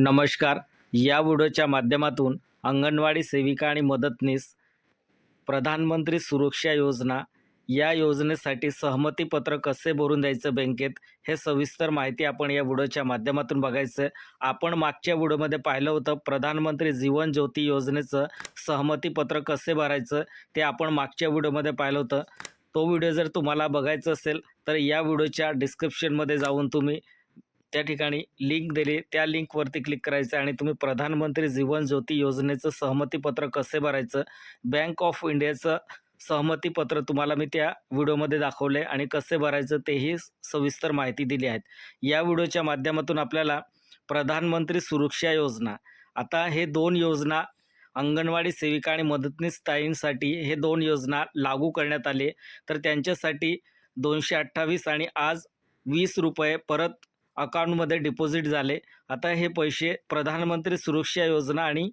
नमस्कार. या व्हिडिओच्या माध्यमातून अंगणवाडी सेविका आणि मदतनीस प्रधानमंत्री सुरक्षा योजना या योजनेसाठी सहमतीपत्र कसे भरून द्यायचं बँकेत हे सविस्तर माहिती आपण या व्हिडिओच्या माध्यमातून बघायचं आहे. आपण मागच्या व्हिडिओमध्ये पाहिलं होतं प्रधानमंत्री जीवन ज्योती योजनेचं सहमतीपत्र कसे भरायचं ते आपण मागच्या व्हिडिओमध्ये पाहिलं होतं. तो व्हिडिओ जर तुम्हाला बघायचा असेल तर या व्हिडिओच्या डिस्क्रिप्शनमध्ये जाऊन तुम्ही त्या ठिकाणी लिंक दिली. त्या लिंकवरती क्लिक करायचं आणि तुम्ही प्रधानमंत्री जीवन ज्योती योजनेचं सहमतीपत्र कसे भरायचं? बँक ऑफ इंडियाचं सहमतीपत्र तुम्हाला मी त्या व्हिडिओमध्ये दाखवले आणि कसे भरायचं तेही सविस्तर माहिती दिली आहेत. या व्हिडिओच्या माध्यमातून आपल्याला प्रधानमंत्री सुरक्षा योजना आता हे दोन योजना अंगणवाडी सेविका आणि मदतनीस ताईंसाठी हे दोन योजना लागू करण्यात आले तर त्यांच्यासाठी दोनशे अठ्ठावीस आणि आज वीस रुपये परत अकाउंटमध्ये डिपॉझिट झाले. आता हे पैसे प्रधानमंत्री सुरक्षा योजना आणि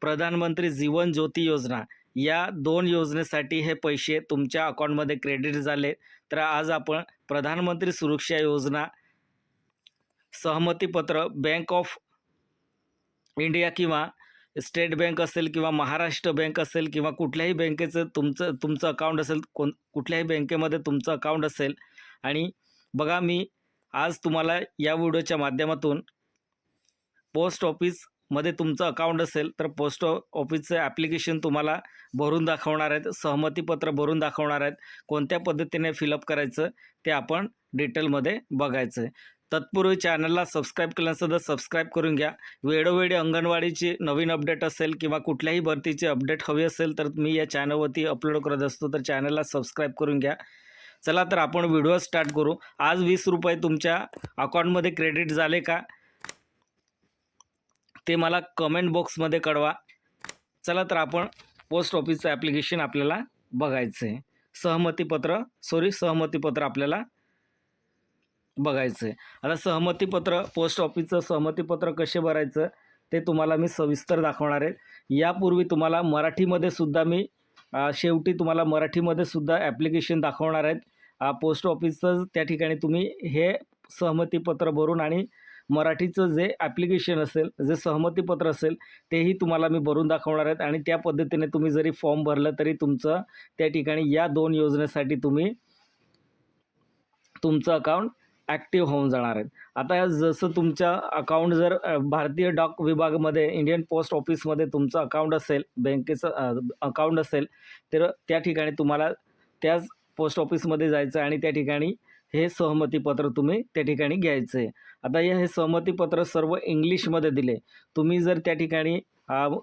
प्रधानमंत्री जीवन ज्योती योजना या दोन योजनेसाठी हे पैसे तुमच्या अकाउंटमध्ये क्रेडिट झाले. तर आज आपण प्रधानमंत्री सुरक्षा योजना सहमतीपत्र बँक ऑफ इंडिया किंवा स्टेट बँक असेल किंवा महाराष्ट्र बँक असेल किंवा कुठल्याही बँकेचं तुमचं तुमचं अकाउंट असेल कोण कुठल्याही बँकेमध्ये तुमचं अकाउंट असेल. आणि बघा मी आज तुम्हाला या व्हिडिओच्या माध्यमातून पोस्ट ऑफिसमध्ये तुमचं अकाउंट असेल तर पोस्ट ऑफिसचं ॲप्लिकेशन तुम्हाला भरून दाखवणार आहेत सहमतीपत्र भरून दाखवणार आहेत. कोणत्या पद्धतीने फिलअप करायचं ते आपण डिटेलमध्ये बघायचं आहे. तत्पूर्वी चॅनलला सबस्क्राईब केल्यानंतर सबस्क्राईब करून घ्या. वेळोवेळी अंगणवाडीची नवीन अपडेट असेल किंवा कुठल्याही भरतीची अपडेट हवी असेल तर मी या चॅनलवरती अपलोड करत असतो तर चॅनलला सबस्क्राईब करून घ्या. चला तर आपण व्हिडिओ स्टार्ट करू. आज वीस रुपये तुमच्या अकाउंटमध्ये क्रेडिट झाले का? ते मला कमेंट बॉक्समध्ये कळवा. चला तर आपण पोस्ट ऑफिसचं ॲप्लिकेशन आपल्याला बघायचं आहे सहमतीपत्र सॉरी सहमतीपत्र आपल्याला बघायचं आहे आता सहमतीपत्र पोस्ट ऑफिसचं सहमतीपत्र कसे भरायचं ते तुम्हाला मी सविस्तर दाखवणार आहे. यापूर्वी तुम्हाला मराठीमध्ये सुद्धा मी शेवटी तुम्हाला मराठीमध्ये सुद्धा ॲप्लिकेशन दाखवणार आहेत. पोस्ट ऑफिसचं त्या ठिकाणी तुम्ही हे सहमतीपत्र भरून आणि मराठीचं जे ॲप्लिकेशन असेल जे सहमतीपत्र असेल तेही तुम्हाला मी भरून दाखवणार आहेत आणि त्या पद्धतीने तुम्ही जरी फॉर्म भरलं तरी तुमचं त्या ठिकाणी या दोन योजनेसाठी तुम्ही तुमचं अकाउंट ॲक्टिव्ह होऊन जाणार आहेत. आता जसं तुमच्या अकाउंट जर भारतीय डाक विभागमध्ये इंडियन पोस्ट ऑफिसमध्ये तुमचं अकाउंट असेल बँकेचं अकाउंट असेल तर त्या ठिकाणी तुम्हाला त्याच पोस्ट ऑफिसमध्ये जायचं आणि त्या ठिकाणी हे सहमतीपत्र तुम्ही त्या ठिकाणी घ्यायचं आहे आता या हे सहमतीपत्र सर्व इंग्लिशमध्ये दिले. तुम्ही जर त्या ठिकाणी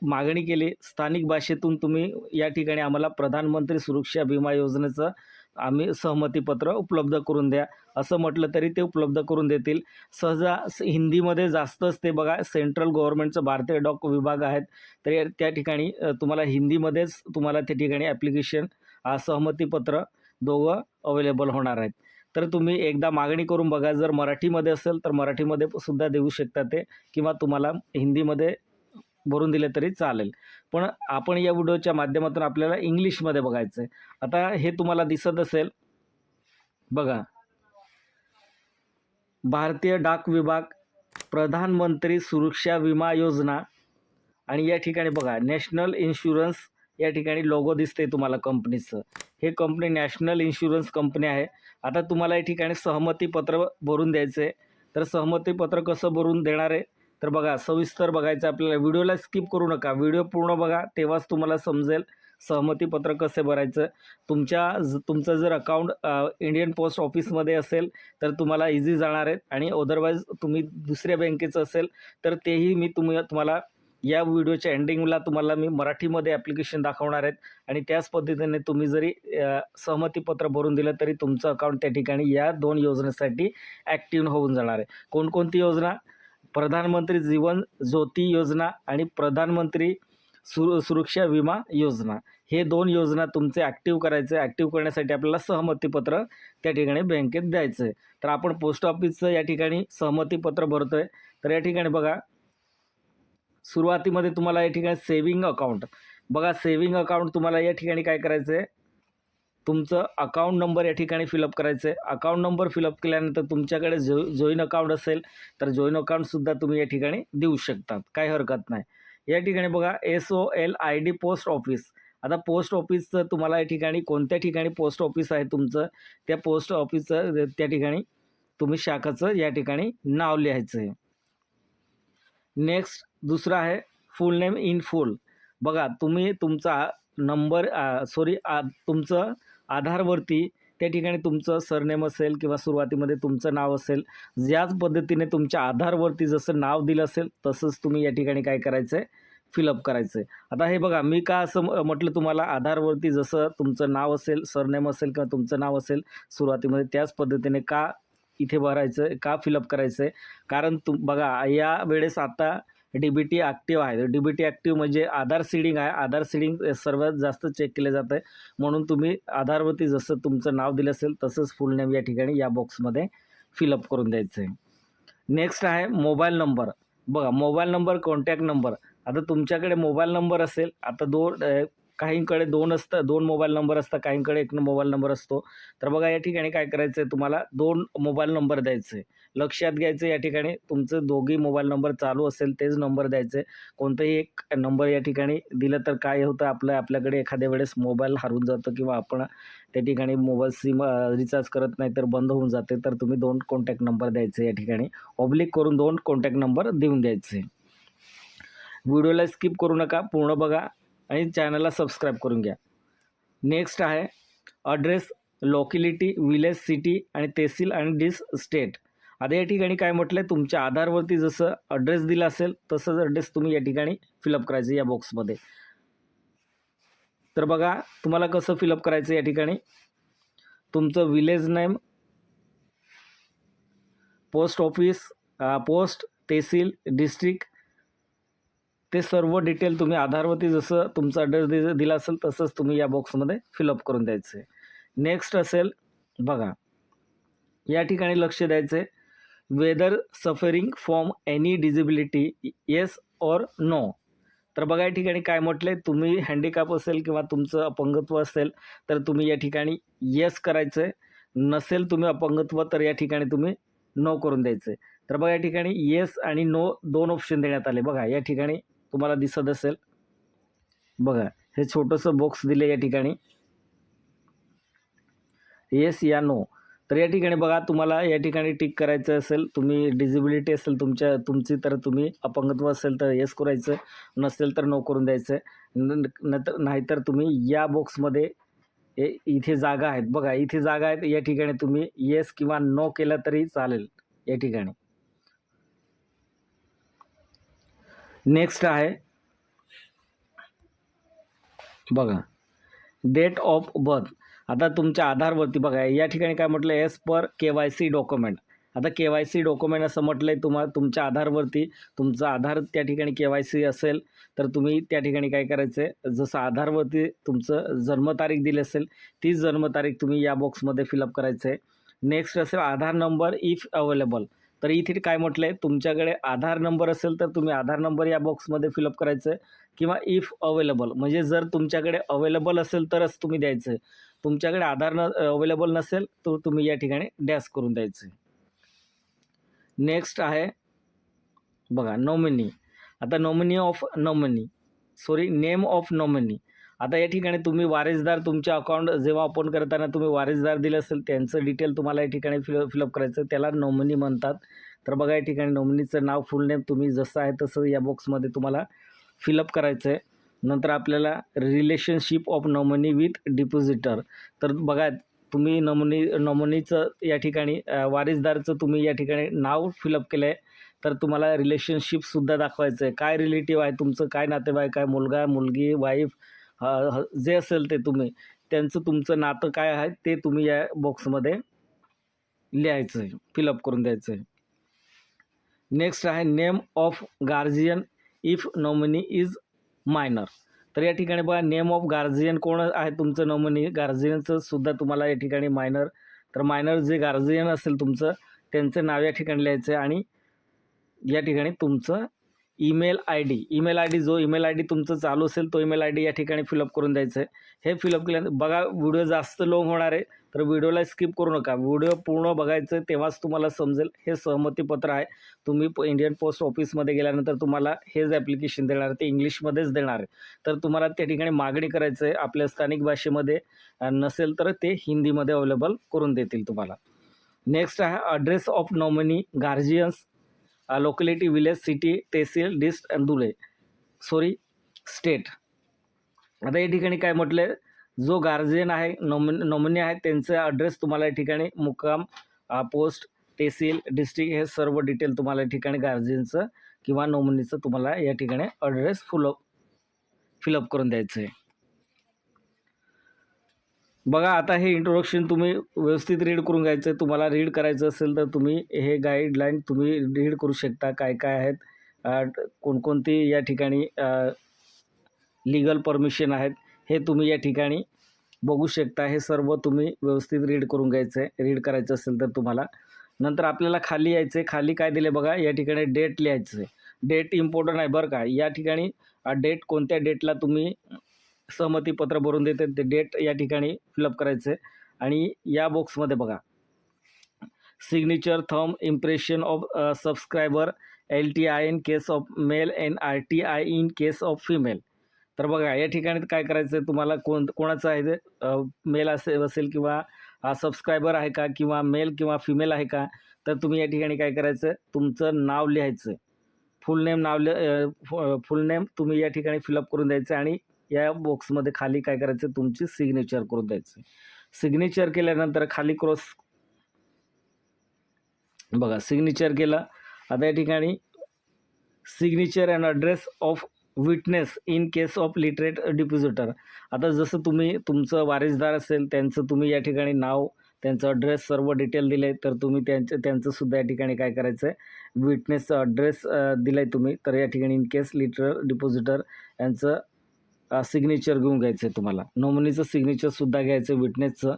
मागणी केली स्थानिक भाषेतून तुम्ही या ठिकाणी आम्हाला प्रधानमंत्री सुरक्षा विमा योजनेचं आम्ही सहमतीपत्र उपलब्ध करून द्या. असं म्हटलं तरी ते उपलब्ध करून देतील. सहजा हिंदीमध्ये जास्तच ते बघा सेंट्रल गव्हर्नमेंटचं भारतीय डॉक विभाग आहेत. तर त्या ठिकाणी तुम्हाला हिंदीमध्येच तुम्हाला त्या ठिकाणी ॲप्लिकेशन सहमतीपत्र दोघं अवेलेबल होणार आहेत. तर तुम्ही एकदा मागणी करून बघा. जर मराठीमध्ये असेल तर मराठीमध्ये सुद्धा देऊ शकता ते. किंवा तुम्हाला हिंदीमध्ये भरून दिले तरी चालेल. पण आपण या व्हिडिओच्या माध्यमातून आपल्याला इंग्लिशमध्ये बघायचं आहे आता हे तुम्हाला दिसत असेल बघा. भारतीय डाक विभाग प्रधानमंत्री सुरक्षा विमा योजना. आणि या ठिकाणी बघा नॅशनल इन्शुरन्स या ठिकाणी लोगो दिसते तुम्हाला कंपनीचं. हे कंपनी नॅशनल इन्शुरन्स कंपनी आहे. आता तुम्हाला या ठिकाणी सहमतीपत्र भरून द्यायचं आहे तर सहमतीपत्र कसं भरून देणार आहे? तर बघा सविस्तर बघायचं आपल्याला व्हिडिओला स्किप करू नका. व्हिडिओ पूर्ण बघा तेव्हाच तुम्हाला समजेल सहमतीपत्र कसे भरायचं. तुमच्या ज तुमचं जर अकाउंट इंडियन पोस्ट ऑफिसमध्ये असेल तर तुम्हाला इझी जाणार आहेत आणि अदरवाईज तुम्ही दुसऱ्या बँकेचं असेल तर तेही मी तुम्ही तुम्हाला या व्हिडिओच्या एंडिंगला तुम्हाला मी मराठीमध्ये ॲप्लिकेशन दाखवणार आहेत. आणि त्याच पद्धतीने तुम्ही जरी सहमतीपत्र भरून दिलं तरी तुमचं अकाउंट त्या ठिकाणी या दोन योजनेसाठी ॲक्टिव्ह होऊन जाणार आहे. कोणकोणती योजना? प्रधानमंत्री जीवन ज्योती योजना आणि प्रधानमंत्री सु सुरक्षा विमा योजना. हे दोन योजना तुमचे ॲक्टिव्ह करायचे. ॲक्टिव्ह करण्यासाठी आपल्याला सहमतीपत्र त्या ठिकाणी बँकेत द्यायचं आहे तर आपण पोस्ट ऑफिसचं या ठिकाणी सहमतीपत्र भरतो आहे तर या ठिकाणी बघा सुरुवातीमध्ये तुम्हाला या ठिकाणी सेविंग अकाउंट बघा सेविंग अकाउंट तुम्हाला या ठिकाणी काय करायचं आहे तुमचं अकाउंट नंबर या ठिकाणी फिलअप करायचं आहे अकाउंट नंबर फिलअप केल्यानंतर तुमच्याकडे जो जॉईन अकाउंट असेल तर जॉईन अकाउंटसुद्धा तुम्ही या ठिकाणी देऊ शकतात. काही हरकत नाही. या ठिकाणी बघा S O L I D post office आता पोस्ट ऑफिसचं तुम्हाला या ठिकाणी कोणत्या ठिकाणी पोस्ट ऑफिस आहे तुमचं? त्या पोस्ट ऑफिसचं त्या ठिकाणी तुम्ही शाखाचं या ठिकाणी नाव लिहायचं आहे. नेक्स्ट दुसरं आहे फुल नेम इन फुल बघा तुम्ही तुमचा नंबर सॉरी तुमचं आधारवरती त्या ठिकाणी तुमचं सरनेम असेल किंवा सुरुवातीमध्ये तुमचं नाव असेल ज्याच पद्धतीने तुमच्या आधारवरती जसं नाव दिलं असेल तसंच तुम्ही या ठिकाणी काय करायचं आहे फिलअप करायचं आहे आता हे बघा मी का असं म- म्हटलं तुम्हाला आधारवरती जसं तुमचं नाव असेल सरनेम असेल किंवा तुमचं नाव असेल सुरुवातीमध्ये त्याच पद्धतीने का इथे भरायचं का फिलअप करायचं आहे कारण तुम बघा या वेळेस आता डी बी टी ॲक्टिव्ह आहे. डी बी टी ॲक्टिव्ह म्हणजे आधार सीडिंग आहे. आधार सीडिंग सर्वात जास्त चेक केले जातं आहे. म्हणून तुम्ही आधारवरती जसं तुमचं नाव दिलं असेल तसंच फुल नेम या ठिकाणी या बॉक्समध्ये फिलअप करून द्यायचं आहे. नेक्स्ट आहे मोबाईल नंबर बघा मोबाईल नंबर कॉन्टॅक्ट नंबर आता तुमच्याकडे मोबाईल नंबर असेल आता दोन काहींकडे दोन असतं दोन मोबाईल नंबर असतात काहींकडे एक मोबाईल नंबर असतो. तर बघा या ठिकाणी काय करायचं आहे तुम्हाला? दोन मोबाईल नंबर द्यायचे लक्षात घ्यायचं या ठिकाणी तुमचं दोघी मोबाईल नंबर चालू असेल तेच नंबर द्यायचे कोणताही एक नंबर या ठिकाणी दिलं तर काय होतं? आपलं आपल्याकडे एखाद्या वेळेस मोबाईल हरून जातो किंवा आपण त्या ठिकाणी मोबाईल सिम रिचार्ज करत नाही तर बंद होऊन जाते. तर तुम्ही दोन कॉन्टॅक्ट नंबर द्यायचे या ठिकाणी. ऑब्लिक करून दोन कॉन्टॅक्ट नंबर देऊन द्यायचे. व्हिडिओला स्किप करू नका. पूर्ण बघा. आणि चॅनलला सबस्क्राईब करून घ्या. नेक्स्ट आहे अड्रेस लोकॅलिटी विलेज सिटी आणि तहसील आणि डिस स्टेट आता या ठिकाणी काय म्हटलं आहे तुमच्या आधारवरती जसं अड्रेस दिला असेल तसंच अड्रेस तुम्ही या ठिकाणी फिलअप करायचं या बॉक्समध्ये तर बघा तुम्हाला कसं फिलअप करायचं या ठिकाणी? तुमचं village name post office post tehsil district ते सर्व डिटेल तुम्ही आधारवरती जसं तुमचा ॲड्रेस दि दिला असेल तसंच तुम्ही या बॉक्समध्ये फिलअप करून द्यायचं आहे नेक्स्ट असेल बघा. या ठिकाणी लक्ष द्यायचं आहे whether suffering from any disability yes or no तर बघा या ठिकाणी काय म्हटलं आहे तुम्ही हँडिकॅप असेल किंवा तुमचं अपंगत्व असेल तर तुम्ही या ठिकाणी येस करायचं आहे नसेल तुम्ही अपंगत्व तर या ठिकाणी तुम्ही नो करून द्यायचं आहे तर बघा या ठिकाणी येस आणि नो दोन ऑप्शन देण्यात आले. बघा या ठिकाणी तुम्हाला दिसत असेल. बघा हे छोटंसं बॉक्स दिले या ठिकाणी. येस या नो तर या ठिकाणी बघा तुम्हाला या ठिकाणी टिक करायचं असेल तुम्ही डिजिबिलिटी असेल तुमच्या तुमची तर तुम्ही अपंगत्व असेल तर येस करायचं नसेल तर नो करून द्यायचं. न नाहीतर तुम्ही या बॉक्समध्ये इथे जागा आहेत. बघा इथे जागा आहेत या ठिकाणी तुम्ही येस किंवा नो केलं तरी चालेल या ठिकाणी. नेक्स्ट आहे. बघा. डेट ऑफ बर्थ आता तुमच्या आधारवरती बघा या ठिकाणी काय म्हटलं as per K Y C document आता के वाय सी डॉक्युमेंट असं म्हटलं आहे तुम्हाला तुमच्या आधारवरती. तुमचं आधार त्या ठिकाणी के वाय सी असेल तर तुम्ही त्या ठिकाणी काय करायचं आहे जसं आधारवरती तुमचं जन्मतारीख दिली असेल तीच जन्मतारीख तुम्ही या बॉक्समध्ये फिलअप करायचं आहे नेक्स्ट असेल आधार नंबर इफ अवेलेबल तर इथे काय म्हटलं आहे तुमच्याकडे आधार नंबर असेल तर तुम्ही आधार नंबर या बॉक्समध्ये फिलअप करायचं आहे किंवा इफ अवेलेबल म्हणजे जर तुमच्याकडे अवेलेबल असेल तरच तुम्ही द्यायचं. आहे तुमच्याकडे आधार न अवेलेबल नसेल तर तुम्ही या ठिकाणी डॅश करून द्यायचं. नेक्स्ट आहे बघा नॉमिनी आता nominee of nominee sorry name of nominee आता या ठिकाणी तुम्ही वारिसदार तुमचे अकाउंट जेव्हा ओपन करताना तुम्ही वारसदार दिलं असेल त्यांचं डिटेल तुम्हाला या ठिकाणी फिल फिलअप करायचं. त्याला नॉमिनी म्हणतात. तर बघा या ठिकाणी नॉमिनीचं नाव फुल नेम तुम्ही जसं आहे तसं या बॉक्समध्ये तुम्हाला फिलअप करायचं आहे नंतर आपल्याला relationship of nominee with depositor तर बघा तुम्ही नमनी नॉमिनीचं या ठिकाणी वारिसदारचं तुम्ही या ठिकाणी नाव फिलअप केलं आहे तर तुम्हाला रिलेशनशिपसुद्धा दाखवायचं आहे काय रिलेटिव्ह आहे तुमचं काय नातेवाईक काय मुलगा मुलगी वाईफ जे असेल ते तुम्ही त्यांचं तुमचं नातं काय आहे ते तुम्ही या बॉक्समध्ये लिहायचं आहे फिलअप करून द्यायचं आहे नेक्स्ट आहे name of guardian if nominee is minor तर या ठिकाणी बघा नेम ऑफ गार्जियन कोण आहे तुमचं नॉमिनी गार्जियनचं सुद्धा तुम्हाला या ठिकाणी मायनर तर मायनर जे गार्जियन असेल तुमचं त्यांचं नाव या ठिकाणी लिहायचं आहे आणि या ठिकाणी तुमचं email I D email I D जो ईमेल आय डी तुमचं चालू असेल तो ईमेल आय डी या ठिकाणी फिलअप करून द्यायचं आहे. हे फिलअप केल्यानंतर बघा व्हिडिओ जास्त लॉंग होणार आहे तर व्हिडिओला स्किप करू नका. व्हिडिओ पूर्ण बघायचं तेव्हाच तुम्हाला समजेल. हे सहमतीपत्र आहे. तुम्ही प- इंडियन पोस्ट ऑफिसमध्ये गेल्यानंतर तुम्हाला हेच ॲप्लिकेशन देणार ते इंग्लिशमध्येच देणार आहे. तर तुम्हाला त्या ठिकाणी मागणी करायचं आहे. आपल्या स्थानिक भाषेमध्ये नसेल तर ते हिंदीमध्ये अवेलेबल करून देतील तुम्हाला. नेक्स्ट आहे address of nominee guardians locality village city tehsil dist and sorry state आता या ठिकाणी काय म्हटलं जो गार्जियन आहे नॉमिन नॉमिनी आहे त्यांचा ॲड्रेस तुम्हाला या ठिकाणी मुक्काम पोस्ट तहसील डिस्ट्रिक्ट हे सर्व डिटेल तुम्हाला या ठिकाणी गार्जियनचं किंवा नॉमिनीचं तुम्हाला या ठिकाणी ॲड्रेस फुलअप फिलअप करून द्यायचं आहे बघा आता हे इंट्रोडक्शन तुम्ही व्यवस्थित रीड करून घ्यायचं आहे तुम्हाला रीड करायचं असेल तर तुम्ही हे गाईडलाईन तुम्ही रीड करू शकता काय काय आहेत. कोणकोणती या ठिकाणी लिगल परमिशन आहेत हे तुम्ही या ठिकाणी बघू शकता. हे सर्व तुम्ही व्यवस्थित रीड करून घ्यायचं आहे. रीड करायचं असेल तर तुम्हाला. नंतर आपल्याला खाली यायचं आहे खाली काय दिले बघा या ठिकाणी डेट लिहायचं आहे डेट इम्पॉर्टंट आहे बरं का. या ठिकाणी डेट कोणत्या डेटला तुम्ही सहमतीपत्र भरून देते. ते डेट या ठिकाणी फिलअप करायचं. आहे आणि या बॉक्समध्ये बघा. Signature thumb impression of subscriber L T I in case of male N R T I in case of female तर बघा या ठिकाणी काय करायचं आहे तुम्हाला? कोण कोणाचं आहे ते? मेल असेल असेल किंवा सबस्क्रायबर आहे का? किंवा मेल किंवा फिमेल आहे का? तर तुम्ही या ठिकाणी काय करायचं तुमचं नाव लिहायचं फुल नेम नाव लि फुल नेम तुम्ही या ठिकाणी फिलअप करून द्यायचं आणि या बॉक्समध्ये खाली काय करायचं? तुमची सिग्नेचर करून द्यायचं. सिग्नेचर केल्यानंतर खाली क्रॉस बघा सिग्नेचर केला. आता या ठिकाणी signature and address of witness in case of literate depositor आता जसं तुम्ही तुमचं वारिसदार असेल त्यांचं तुम्ही या ठिकाणी नाव त्यांचं ॲड्रेस सर्व डिटेल दिले तर तुम्ही त्यांचं त्यांचं सुद्धा या ठिकाणी काय करायचं आहे विटनेसचं ॲड्रेस दिलं आहे तुम्ही. तर या ठिकाणी इन केस लिटर डिपॉझिटर यांचं सिग्नेचर घेऊन घ्यायचं आहे तुम्हाला नॉमिनीचं सिग्नेचरसुद्धा घ्यायचं आहे विटनेसचं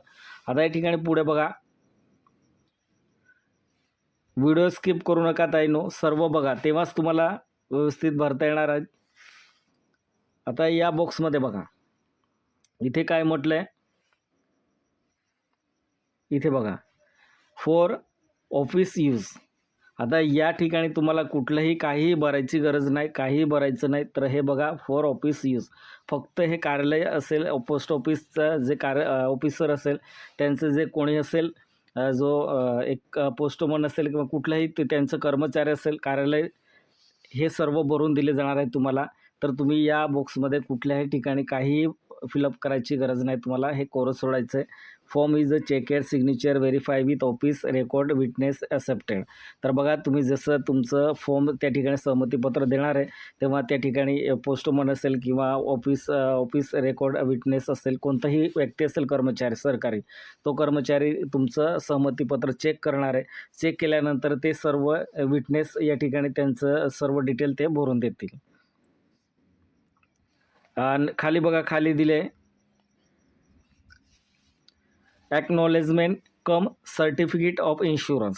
आता या ठिकाणी पुढे बघा. व्हिडिओ स्किप करू नका ताईनो सर्व बघा. तेव्हाच तुम्हाला व्यवस्थित भरता येणार आहेत आता या बॉक्समध्ये बघा. इथे काय म्हटलं आहे इथे बघा. फॉर ऑफिस यूज आता या ठिकाणी तुम्हाला कुठलंही काहीही भरायची गरज नाही काहीही भरायचं नाही. तर हे बघा फॉर ऑफिस यूज फक्त हे कार्यालय असेल पोस्ट ऑफिसचं जे कार्य ऑफिसर असेल त्यांचं जे कोणी असेल जो एक पोस्टमन असेल किंवा कुठलाही ते त्यांचं कर्मचारी असेल कार्यालय हे सर्व भरून दिले जाणार आहे तुम्हाला. तर तुम्ही या बॉक्समध्ये कुठल्याही ठिकाणी काहीही फिलअप करायची गरज नाही तुम्हाला. हे कोरं सोडायचं आहे form is a checked signature verify with office record witness accepted तर बघा तुम्ही जसं तुमचं फॉर्म त्या ठिकाणी सहमतीपत्र देणार आहे तेव्हा त्या ठिकाणी पोस्टमन असेल किंवा ऑफिस ऑफिस रेकॉर्ड विटनेस असेल कोणताही व्यक्ती असेल कर्मचारी सरकारी तो कर्मचारी तुमचं सहमतीपत्र चेक करणार आहे. चेक केल्यानंतर ते सर्व विटनेस या ठिकाणी त्यांचं सर्व डिटेल ते भरून देतील. आणि खाली बघा खाली दिले. Acknowledgement cum certificate of insurance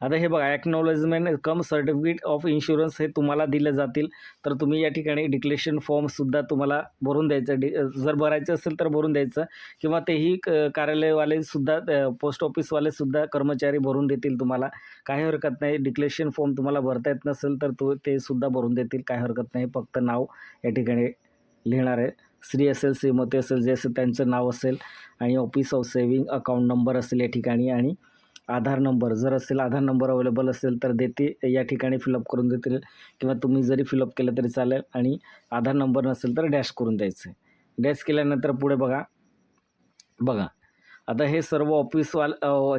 आता हे बघा acknowledgement cum certificate of insurance हे तुम्हाला दिले जातील. तर तुम्ही या ठिकाणी डिक्लेरेशन फॉर्मसुद्धा तुम्हाला भरून द्यायचं. डि जर भरायचं असेल तर भरून द्यायचं. किंवा तेही क- कार्यालयवालेसुद्धा पोस्ट ऑफिसवालेसुद्धा कर्मचारी भरून देतील तुम्हाला. काही हरकत नाही. डिक्लेरेशन फॉर्म तुम्हाला भरता येत नसेल तर तो ते सुद्धा भरून देतील. काही हरकत नाही. फक्त नाव या ठिकाणी लिहिणार आहे. स्त्री असेल श्रीमती असेल जे असेल त्यांचं नाव असेल आणि office of saving account number असेल या ठिकाणी आणि आधार नंबर जर असेल आधार नंबर अवेलेबल असेल तर देते. या ठिकाणी फिलअप करून देतील. किंवा तुम्ही जरी फिलअप केलं तरी चालेल आणि आधार नंबर नसेल तर डॅश करून द्यायचं. डॅश केल्यानंतर पुढे बघा. बघा. आता हे सर्व ऑफिसवाल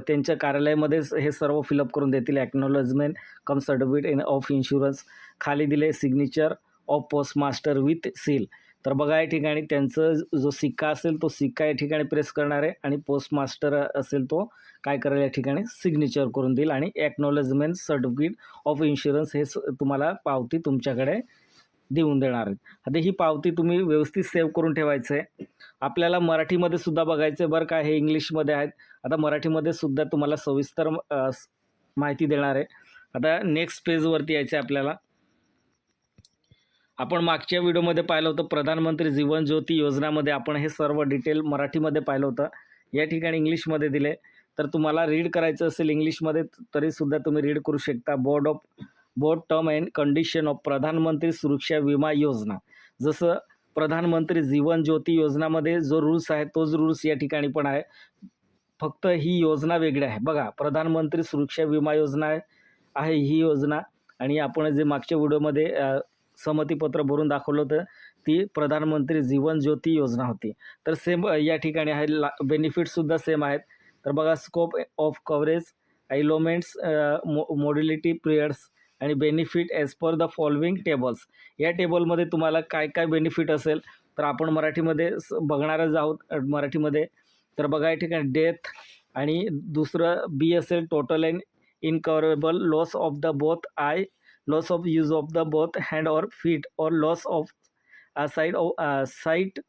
त्यांच्या कार्यालयामध्येच हे सर्व फिलअप करून देतील. Acknowledgement cum certificate in of insurance खाली दिले signature of post master with seal तर बघा या ठिकाणी त्यांचं जो सिक्का असेल तो सिक्का या ठिकाणी प्रेस करणार आहे आणि पोस्ट मास्टर असेल तो काय करेल या ठिकाणी? सिग्नेचर करून देईल आणि ॲक्नॉलेजमेंट सर्टिफिकेट ऑफ इन्शुरन्स हे स- तुम्हाला पावती तुमच्याकडे देऊन देणार आहेत. आता ही पावती तुम्ही व्यवस्थित सेव्ह करून ठेवायचं आहे. आपल्याला मराठीमध्ये सुद्धा बघायचं आहे बरं का हे इंग्लिशमध्ये आहेत. आता मराठीमध्ये सुद्धा तुम्हाला सविस्तर माहिती देणार आहे. आता नेक्स्ट पेजवरती यायचं आहे आपल्याला. आपण मागच्या व्हिडिओमध्ये पाहिलं होतं प्रधानमंत्री जीवन ज्योती योजनामध्ये आपण हे सर्व डिटेल मराठीमध्ये पाहिलं होतं. या ठिकाणी इंग्लिशमध्ये दिले. तर तुम्हाला रीड करायचं असेल इंग्लिशमध्ये तरीसुद्धा तुम्ही रीड करू शकता. Board of board term and condition of Pradhanmantri Suraksha Vima योजना. जसं प्रधानमंत्री जीवन ज्योती योजनामध्ये जो रूल्स आहे तोच रूल्स या ठिकाणी पण आहे. फक्त ही योजना वेगळी आहे. बघा प्रधानमंत्री सुरक्षा विमा योजना आहे. ही योजना. आणि आपण जे मागच्या व्हिडिओमध्ये संमतीपत्र भरून दाखवलं होतं. ती प्रधानमंत्री जीवन ज्योती योजना होती. तर सेम या ठिकाणी आहे. ला बेनिफिटसुद्धा सेम आहेत. तर बघा scope of coverage ailments modality periods आणि benefit as per the following tables या टेबलमध्ये तुम्हाला काय काय बेनिफिट असेल तर आपण मराठीमध्ये स- बघणारच आहोत मराठीमध्ये. तर बघा या ठिकाणी डेथ आणि दुसरं बी असेल total and irrecoverable loss of the both eye loss of use of the both hand or feet or loss of side of sight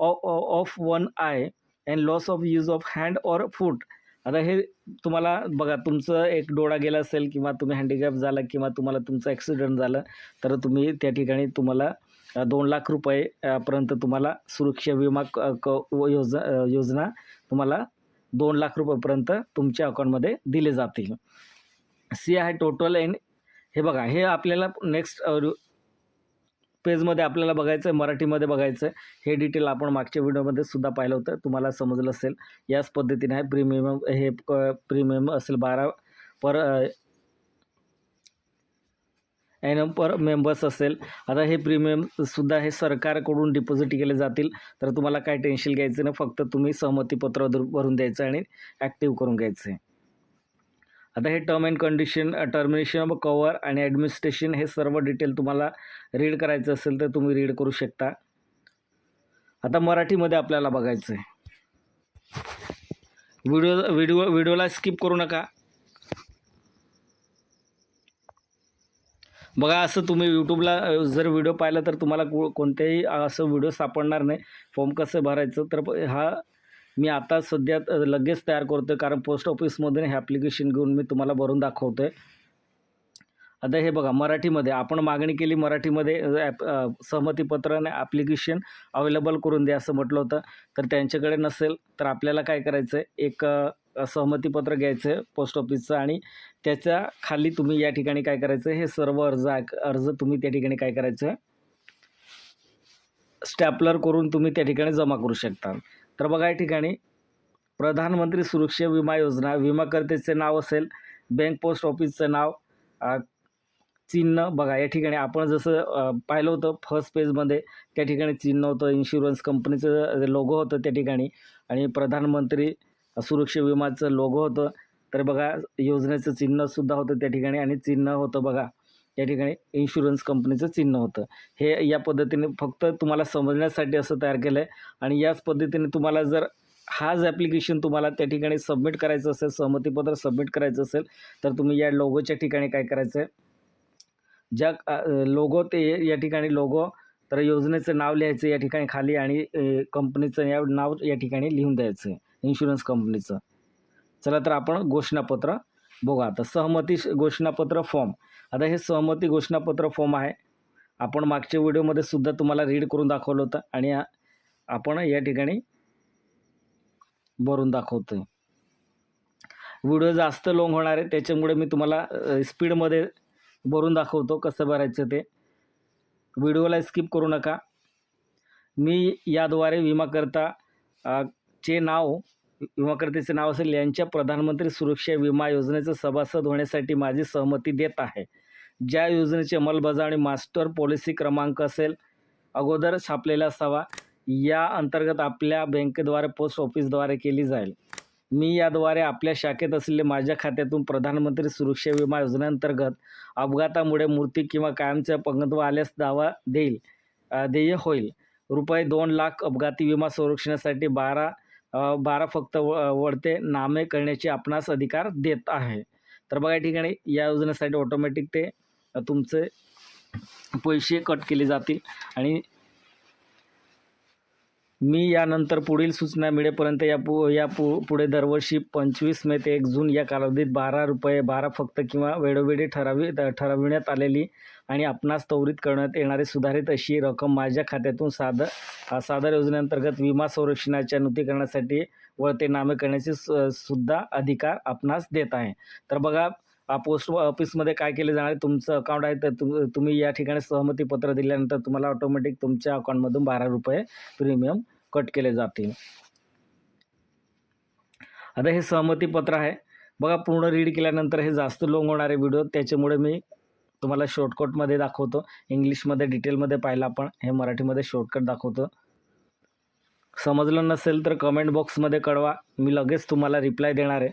of one eye and loss of use of hand or foot आता हे तुम्हाला बघा तुमचं एक डोळा गेला असेल किंवा तुम्ही हँडिकॅप झाला किंवा तुम्हाला तुमचं ॲक्सिडेंट झालं तर तुम्ही त्या ठिकाणी तुम्हाला दोन लाख रुपयेपर्यंत तुम्हाला सुरक्षा विमा क क व योज योजना तुम्हाला दोन लाख रुपयेपर्यंत तुमच्या अकाउंटमध्ये दिले जातील. सी आहे टोटल एन हे बघा हे आपल्याला नेक्स्ट पेजमध्ये आपल्याला बघायचं आहे मराठीमध्ये बघायचं आहे हे डिटेल आपण मागच्या व्हिडिओमध्ये सुद्धा पाहिलं होतं. तुम्हाला समजलं असेल याच पद्धतीने आहे प्रीमियम हे प्रीमियम असेल बारा पर ॲनम पर मेंबर्स असेल. आता हे प्रीमियमसुद्धा हे सरकारकडून डिपॉझिट केले जातील. तर तुम्हाला काय टेन्शन घ्यायचं नाही. फक्त तुम्ही सहमतीपत्र भरून द्यायचं आणि ॲक्टिव्ह करून घ्यायचं आहे. आता हे term and condition termination of cover आणि ॲडमिनिस्ट्रेशन हे सर्व डिटेल तुम्हाला रीड करायचं असेल तर तुम्ही रीड करू शकता. आता मराठीमध्ये आपल्याला बघायचं आहे व्हिडिओ व्हिडिओ व्हिडिओला स्किप करू नका. बघा असं तुम्ही यूट्यूबला जर व्हिडिओ पाहिला तर तुम्हाला को कोणत्याही असं व्हिडिओ सापडणार नाही. फॉर्म कसं भरायचं? तर प- हा मी आता सध्या लगेच तयार करतो आहे कारण पोस्ट ऑफिसमधून हे ॲप्लिकेशन घेऊन मी तुम्हाला भरून दाखवतो आहे आता हे बघा मराठीमध्ये आपण मागणी केली मराठीमध्ये ॲप सहमतीपत्राने सहमतीपत्र आणि ॲप्लिकेशन अवेलेबल करून द्या असं म्हटलं होतं. तर त्यांच्याकडे नसेल तर आपल्याला काय करायचं आहे एक सहमतीपत्र घ्यायचं आहे पोस्ट ऑफिसचं आणि त्याच्याखाली तुम्ही या ठिकाणी काय करायचं हे सर्व अर्ज अर्ज तुम्ही त्या ठिकाणी काय करायचं स्टॅपलर करून तुम्ही त्या ठिकाणी जमा करू शकता. तर बघा या ठिकाणी प्रधानमंत्री सुरक्षा विमा योजना विमाकर्त्याचे नाव असेल बँक पोस्ट ऑफिसचं नाव चिन्ह बघा या ठिकाणी आपण जसं पाहिलं होतं फर्स्ट पेजमध्ये त्या ठिकाणी चिन्ह होतं इन्शुरन्स कंपनीचं लोगो होतं त्या ठिकाणी आणि प्रधानमंत्री सुरक्षा विमाचं लोगो होतं. तर बघा योजनेचं चिन्हसुद्धा होतं त्या ठिकाणी आणि चिन्ह होतं बघा. या ठिकाणी इन्शुरन्स कंपनीचं चिन्ह होतं. हे या पद्धतीने फक्त तुम्हाला समजण्यासाठी असं तयार केलं आहे आणि याच पद्धतीने तुम्हाला जर हाच ॲप्लिकेशन तुम्हाला त्या ठिकाणी सबमिट करायचं असेल सहमतीपत्र सबमिट करायचं असेल तर तुम्ही या लोगोच्या ठिकाणी काय करायचं आहे ज्या लोगो ते या ठिकाणी लोगो तर योजनेचं नाव लिहायचं या ठिकाणी खाली आणि कंपनीचं या नाव या ठिकाणी लिहून द्यायचं आहे इन्शुरन्स कंपनीचं चला तर आपण घोषणापत्र बघू आता. सहमती श- घोषणापत्र फॉर्म आता हे सहमती घोषणापत्र फॉर्म आहे. आपण मागच्या व्हिडिओमध्ये सुद्धा तुम्हाला रीड करून दाखवलं होतं आणि आपण या ठिकाणी भरून दाखवतोय. व्हिडिओ जास्त लॉंग होणार आहे त्याच्यामुळे मी तुम्हाला स्पीडमध्ये भरून दाखवतो कसं भरायचं ते. व्हिडिओला स्किप करू नका. मी याद्वारे विमाकर्ता चे नाव विमाकर्त्याचे नाव असेल यांच्या प्रधानमंत्री सुरक्षा विमा योजनेचं सभासद होण्यासाठी माझी सहमती देत आहे. ज्या योजनेची अंमलबजावणी मास्टर पॉलिसी क्रमांक असेल अगोदर छापलेला असावा. या अंतर्गत आपल्या बँकेद्वारे पोस्ट ऑफिसद्वारे केली जाईल. मी याद्वारे आपल्या शाखेत असलेले माझ्या खात्यातून प्रधानमंत्री सुरक्षा विमा योजनेअंतर्गत अपघातामुळे मूर्ती किंवा कायमचे अपंगत्व आल्यास दावा देईल देय होईल. रुपये दोन लाख अपघाती विमा संरक्षणासाठी बारा बारा फक्त व वळते नामे करण्याची आपणास अधिकार देत आहे. तर बघा ठिकाणी या योजनेसाठी ऑटोमॅटिक ते तुमचे पैसे कट केले जातील. आणि मी यानंतर पुढील सूचना मिळेपर्यंत या पु या पु पुढे दरवर्षी पंचवीस मे ते एक जून या कालावधीत बारा रुपये बारा फक्त किंवा वेळोवेळी ठरावी ठरविण्यात आलेली आणि आपणास त्वरित करण्यात येणारी सुधारित अशी रक्कम माझ्या खात्यातून सादर सादर योजनेअंतर्गत विमा संरक्षणाच्या नूतनीकरणासाठी वळते नामे करण्याचे स- सुद्धा अधिकार आपणास देत आहे. तर बघा पोस्ट ऑफिसमध्ये काय केले जाणार आहे? तुमचं अकाउंट आहे तर तुम तुम्ही या ठिकाणी सहमती पत्र दिल्यानंतर तुम्हाला ऑटोमॅटिक तुमच्या अकाउंटमधून बारा रुपये प्रीमियम कट केले जातील. आता हे सहमती पत्र आहे. बघा पूर्ण रीड केल्यानंतर हे जास्त लोंग होणारे व्हिडिओ त्याच्यामुळे मी तुम्हाला शॉर्टकटमध्ये दाखवतो. इंग्लिशमध्ये डिटेलमध्ये पाहिलं आपण. हे मराठीमध्ये शॉर्टकट दाखवतो. समजलं नसेल तर कमेंट बॉक्समध्ये कळवा. मी लगेच तुम्हाला रिप्लाय देणार आहे.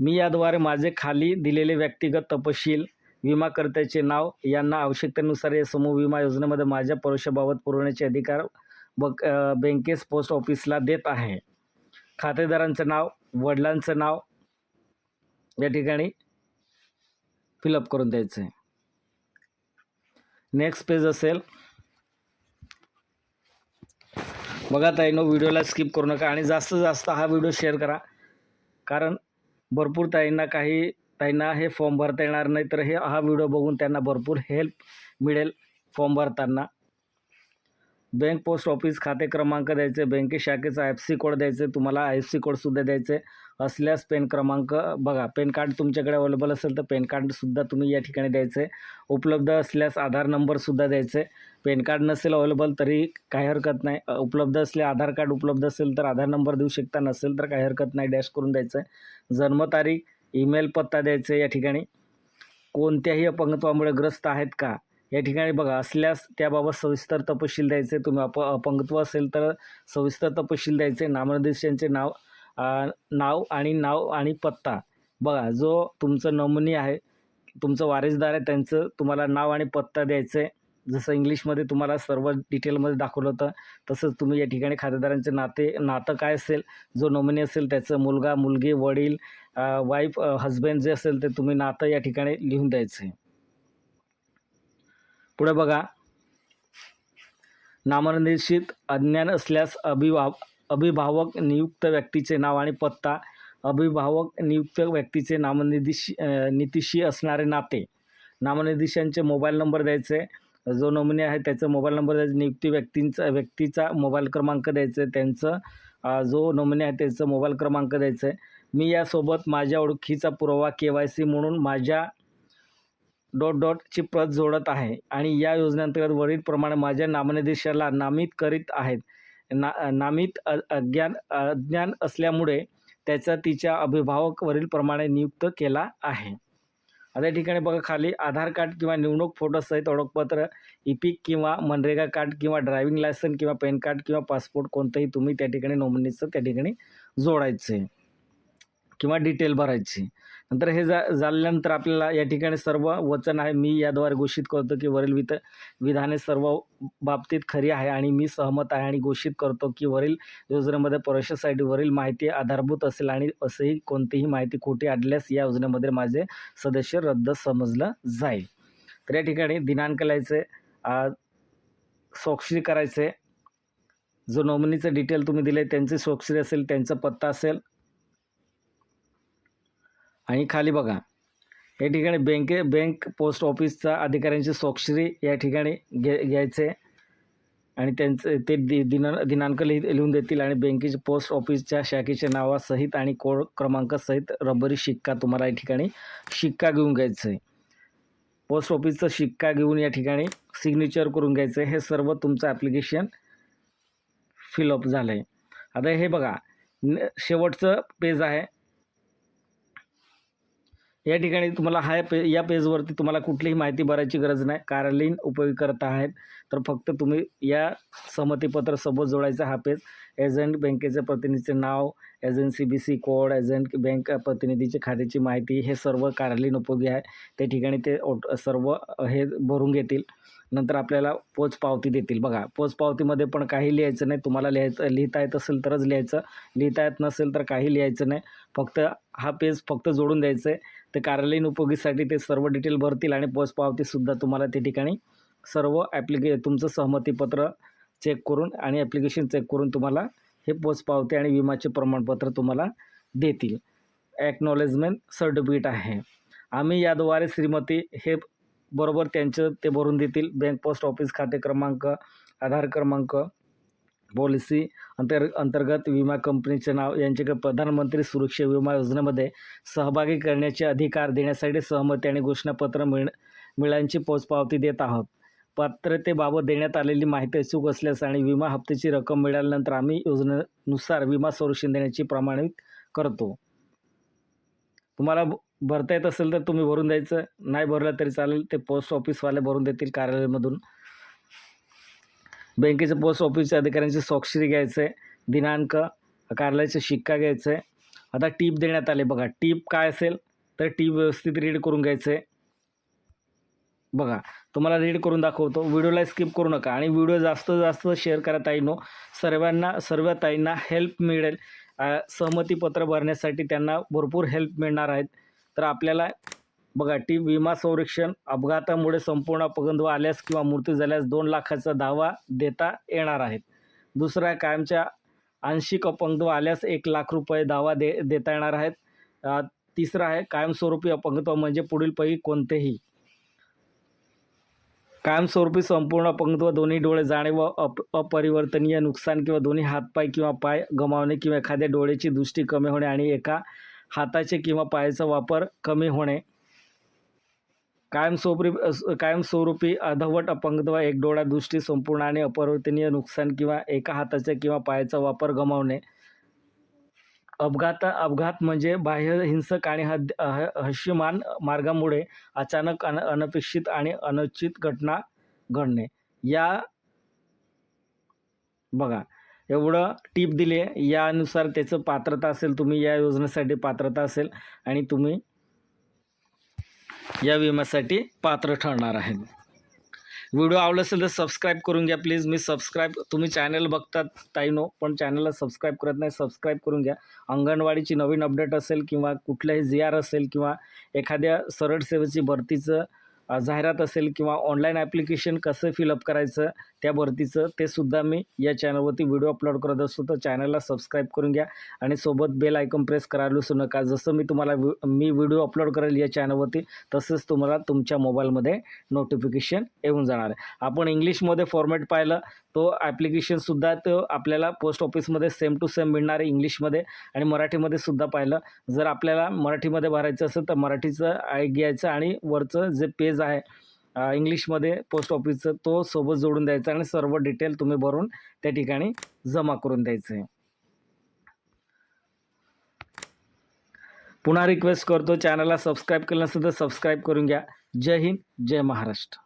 मी याद्वारे माझे खाली दिलेले व्यक्तिगत तपशील विमाकर्त्याचे नाव यांना आवश्यकतेनुसार या समूह विमा योजनेमध्ये माझ्या प्रवेशाबाबत पुरवण्याचे अधिकार बक बँकेस पोस्ट ऑफिसला देत आहे. खातेदारांचं नाव वडिलांचं नाव या ठिकाणी फिलअप करून द्यायचं. आहे नेक्स्ट पेज असेल. बघा ताईनो व्हिडिओला स्किप करू नका आणि जास्तीत जास्त हा व्हिडिओ शेअर करा. कारण भरपूर ताईंना काही ताईंना हे फॉर्म भरता येणार नाही तर हे हा व्हिडिओ बघून त्यांना भरपूर हेल्प मिळेल फॉर्म भरताना. बँक पोस्ट ऑफिस खाते क्रमांक द्यायचे बँके शाखेचा एफ सी कोड द्यायचे तुम्हाला आय एफ सी कोडसुद्धा द्यायचे असल्यास पेन क्रमांक बघा. पेन कार्ड तुमच्याकडे अवेलेबल असेल तर पेन कार्डसुद्धा तुम्ही या ठिकाणी द्यायचे. उपलब्ध असल्यास आधार नंबरसुद्धा द्यायचे. पेन कार्ड नसेल अवेलेबल तरी काही हरकत नाही. उपलब्ध असले आधार कार्ड उपलब्ध असेल तर आधार नंबर देऊ शकता नसेल तर काही हरकत नाही डॅश करून द्यायचं. आहे जन्मतारीख ईमेल पत्ता द्यायचा या ठिकाणी. कोणत्याही अपंगत्वामुळे ग्रस्त आहेत का? या ठिकाणी बघा असल्यास त्याबाबत सविस्तर तपशील द्यायचे. तुम्ही अप अपंगत्व असेल तर सविस्तर तपशील द्यायचे. नामनिर्देशांचे नाव नाव आणि नाव आणि पत्ता. बघा जो तुमचं नमुनी आहे तुमचं वारसदार आहे त्यांचं तुम्हाला नाव आणि पत्ता द्यायचं आहे जसं इंग्लिशमध्ये तुम्हाला सर्व डिटेलमध्ये दाखवलं होतं तसंच तुम्ही या ठिकाणी खातेदारांचे नाते नातं काय असेल जो नॉमिनी असेल त्याचं मुलगा मुलगी वडील वाईफ हजबंड जे असेल ते तुम्ही नातं या ठिकाणी लिहून द्यायचं. आहे पुढे बघा. नामनिर्देशित अज्ञान असल्यास अभिभाव अभिभावक नियुक्त व्यक्तीचे नाव आणि पत्ता अभिभावक नियुक्त व्यक्तीचे नामनिर्देश नितीशी असणारे नाते. नामनिर्देशांचे मोबाईल नंबर द्यायचे. जो नमुने आहे त्याचा मोबाईल नंबर द्यायचा नियुक्ती व्यक्तींचा व्यक्तीचा मोबाईल क्रमांक द्यायचा त्यांचं जो नमुने आहे त्याचा मोबाईल क्रमांक द्यायचा आहे. मी यासोबत माझ्या ओळखीचा पुरावा के वाय सी म्हणून माझ्या डॉट डॉटची प्रत जोडत आहे आणि या योजनेअंतर्गत वरीलप्रमाणे माझ्या नामनिर्देशाला नामित करीत आहेत. ना नामित अज्ञान अज्ञान असल्यामुळे त्याचा तिच्या अभिभावक वरीलप्रमाणे नियुक्त केला आहे. आता या ठिकाणी बघा खाली आधार कार्ड किंवा निवडणूक फोटोसहित ओळखपत्र इपिक किंवा मनरेगा कार्ड किंवा ड्रायव्हिंग लायसन किंवा पॅन कार्ड किंवा पासपोर्ट कोणतंही तुम्ही त्या ठिकाणी नोंदणीचं त्या ठिकाणी जोडायचं आहे किंवा डिटेल भरायची. नंतर हे जा झाल्यानंतर आपल्याला या ठिकाणी सर्व वचन आहे. मी याद्वारे घोषित करतो की वरील वित विधाने सर्व बाबतीत खरी आहे आणि मी सहमत आहे आणि घोषित करतो की वरील योजनेमध्ये प्रवेशासाठी वरील माहिती आधारभूत असेल आणि असेही कोणतीही माहिती खोटी आडल्यास या योजनेमध्ये माझे सदस्य रद्द समजलं जाईल. तर या ठिकाणी दिनांक लिहायचे स्वाक्षरी करायचे. जो नोमिनीचं डिटेल तुम्ही दिले त्यांची स्वाक्षरी असेल त्यांचा पत्ता असेल आणि खाली बघा. या ठिकाणी बँके बँक पोस्ट ऑफिसचा अधिकाऱ्यांची स्वाक्षरी या ठिकाणी घे घ्यायचे. आणि त्यांचं ते दि दिना दिनांक लिहि लिहून देतील आणि बँकेचे पोस्ट ऑफिसच्या शाखेच्या नावासहित आणि कोड क्रमांकासहित रबरी शिक्का तुम्हाला या ठिकाणी शिक्का घेऊन घ्यायचं. आहे पोस्ट ऑफिसचा शिक्का घेऊन या ठिकाणी सिग्नेचर करून घ्यायचं. आहे हे सर्व तुमचं ॲप्लिकेशन फिलअप झालं आहे आता हे बघा. शेवटचं पेज आहे. या ठिकाणी तुम्हाला हा पे या पेजवरती तुम्हाला कुठलीही माहिती भरायची गरज नाही. कार्यालयीन उपयोगकर्ता आहेत. तर फक्त तुम्ही या सहमतीपत्र सोबत जोडायचा हा पेज. एजंट बँकेचे प्रतिनिधीचे नाव agency B C code agent bank प्रतिनिधीची खात्याची माहिती हे सर्व कार्यालयीन उपयोगी आहे. त्या ठिकाणी ते ओट सर्व हे भरून घेतील. नंतर आपल्याला पोच पावती देतील. बघा पोच पावतीमध्ये पण काही लिहायचं नाही. तुम्हाला लिहायचं लिहिता येत असेल तरच लिहायचं. लिहिता येत नसेल तर काही लिहायचं नाही. फक्त हा पेज फक्त जोडून द्यायचं आहे ते कार्यालयीन उपयोगीसाठी ते सर्व डिटेल भरतील आणि पोचपावतीसुद्धा तुम्हाला त्या ठिकाणी सर्व ॲप्लिके तुमचं सहमतीपत्र चेक करून आणि ॲप्लिकेशन चेक करून तुम्हाला हे पोचपावती आणि विमाचे प्रमाणपत्र तुम्हाला देतील. ॲक्नॉलेजमेंट सर्टिफिकेट आहे. आम्ही याद्वारे श्रीमती हे बरोबर त्यांचं ते भरून देतील. बँक पोस्ट ऑफिस खाते क्रमांक आधार क्रमांक पॉलिसी अंतर अंतर्गत विमा कंपनीचे नाव यांच्याकडे प्रधानमंत्री सुरक्षा विमा योजनेमध्ये सहभागी करण्याचे अधिकार देण्यासाठी सहमती आणि घोषणापत्र मिळ मिळांची पोचपावती देत आहोत. पात्रतेबाबत देण्यात आलेली माहिती अचूक असल्यास आणि विमा हप्त्याची रक्कम मिळाल्यानंतर आम्ही योजनेनुसार विमा संरक्षण देण्याची प्रमाणित करतो. तुम्हाला भरता येत असेल तर तुम्ही भरून द्यायचं. नाही भरलं तरी चालेल. ते पोस्ट ऑफिसवाले भरून देतील कार्यालयामधून. बँकेचं पोस्ट ऑफिसच्या अधिकाऱ्यांची स्वाक्षरी घ्यायचं आहे दिनांक कार्यालयाचा शिक्का घ्यायचं आहे आता टीप देण्यात आले बघा टीप काय असेल तर टीप व्यवस्थित रीड करून घ्यायचं आहे बघा तुम्हाला रीड करून दाखवतो व्हिडिओला स्किप करू नका आणि व्हिडिओ जास्त जास्त शेअर करा ताईनो. सर्वांना सर्व ताईंना हेल्प मिळेल. सहमतीपत्र भरण्यासाठी त्यांना भरपूर हेल्प मिळणार आहेत. तर आपल्याला बघा टी विमा संरक्षण अपघातामुळे संपूर्ण अपंगत्व आल्यास किंवा मृत्यू झाल्यास दोन लाखाचा दावा देता येणार आहेत. दुसरा आहे कायमच्या आंशिक अपंगत्व आल्यास एक लाख रुपये दावा दे देता येणार आहेत. तिसरा आहे कायमस्वरूपी अपंगत्व म्हणजे पुढीलपैकी कोणतेही. कायमस्वरूपी संपूर्ण अपंगत्व दोन्ही डोळे जाणे व अप अपरिवर्तनीय नुकसान किंवा दोन्ही हातपाय किंवा पाय गमावणे किंवा एखाद्या डोळ्याची दृष्टी कमी होणे आणि एका हाताचे किंवा पायाचा वापर कमी होणे कायमस्वरूपी कायमस्वरूपी अर्धवट अपंगत्व एक डोळा दृष्टी संपूर्ण आणि अपरिवर्तनीय नुकसान किंवा एका हाताचा किंवा पायाचा वापर गमावणे. अपघात अपघात म्हणजे बाह्य हिंसक आणि हद ह- मार्गामुळे अचानक अन अनपेक्षित आणि अनुचित घटना घडणे. या बघा एवढं टीप दिली आहे यानुसार त्याचं पात्रता असेल तुम्ही या योजनेसाठी पात्रता असेल आणि तुम्ही या विम्यासाठी पात्र ठरणार आहेत. व्हिडिओ आवडला असेल तर सबस्क्राईब करून घ्या प्लीज मी सबस्क्राईब तुम्ही चॅनल बघतात ताईनो पण चॅनलला सबस्क्राईब करत नाही सबस्क्राईब करून घ्या. अंगणवाडीची नवीन अपडेट असेल किंवा कुठल्याही जी आर असेल किंवा एखाद्या सरळ सेवेची भरतीचं जाहिरात असेल किंवा ऑनलाईन ॲप्लिकेशन कसं फिलअप करायचं त्या भरतीचं ते सुद्धा मी या चॅनलवरती व्हिडिओ अपलोड करत असतो. तर चॅनलला सबस्क्राईब करून घ्या आणि सोबत बेल आयकॉन प्रेस करायला विसरू नका. जसं मी तुम्हाला वि- मी व्हिडिओ अपलोड करेल या चॅनलवरती तसंच तुम्हाला तुमच्या मोबाईलमध्ये नोटिफिकेशन येऊन जाणार आहे. आपण इंग्लिशमध्ये फॉर्मॅट पाहिलं तो ॲप्लिकेशनसुद्धा तो आपल्याला पोस्ट ऑफिसमध्ये सेम टू सेम मिळणार आहे इंग्लिशमध्ये आणि मराठीमध्ये सुद्धा पाहिलं. जर आपल्याला मराठीमध्ये भरायचं असेल तर मराठीचं आय घ्यायचं आणि वरचं जे पेज आहे इंग्लिशमध्ये पोस्ट ऑफिसचं तो सोबत जोडून द्यायचा आणि सर्व डिटेल तुम्ही भरून त्या ठिकाणी जमा करून द्यायचं. आहे पुन्हा रिक्वेस्ट करतो चॅनलला सबस्क्राईब केलं नसेल तर सबस्क्राईब करून घ्या. जय हिंद जय महाराष्ट्र.